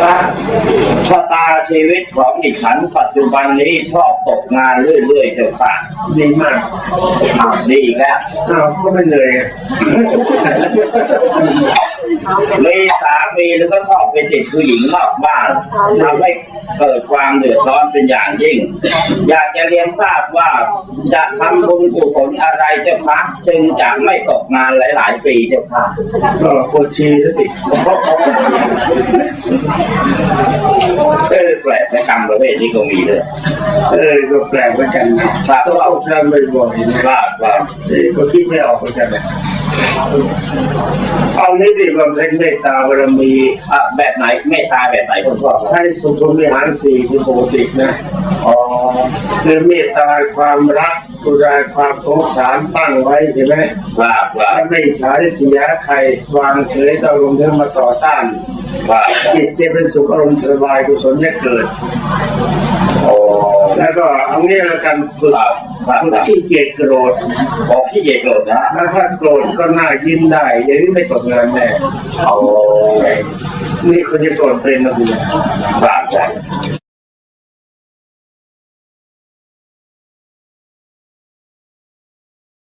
ครับชะตาชีวิตของดิฉันปัจจุบันนี้ชอบตกงานเรื่อยๆเจ้าค่ะดีมากอ้าวดีอีกแล้วอ้าวก็ไม่เหนื่อยไงมีสามีแล้วก็ชอบไปติดผู้หญิงนอกบ้านทำให้เกิดความเดือดร้อนเป็นอย่างยิ่ง อยากจะเรียนทราบว่าจะทำบุญกุศลอะไรเจ้าคะจึงจะไม่ตกงานหลาย ๆ ปีเจ้าค่ะก็ปวดชีสติเออ แปลกในกรรมประเภทนี้ก็มีเลยเออก็แปลกเหมือนกันนะครับต้องออกทานบ่อยๆนะว่าว่าเอ้ยก็คิดไม่ออกเหมือนกันนะเอานี้ดีกว่าเป็นเมตตาบารมีอะแบบไหนเมตตาแบบไหนคุณพ่อใช้สุขวิหารสี่คือปกตินะอ๋อคือเมตตาความรัก กุศลความสงสารตั้งไว้ใช่ไหมว่าว่าถ้าไม่ฉายเสียใครวางเฉยต่อลมณ์ที่มาต่อต้านว่าจิตจะเป็นสุขอารมณ์สบายกุศลจะเกิด โอ้แล้วก็เอางี้ละกันฝึกว่าว่าฝึกว่าที่เกียจโกรธ บอกขี้เกียจโกรธนะแล้วถ้าโกรธก็น่ายิ้มได้อย่างนี้ไม่ตกงานแน่โอ้นี่คนจะโกรธเป็นนะคุณว่าว่า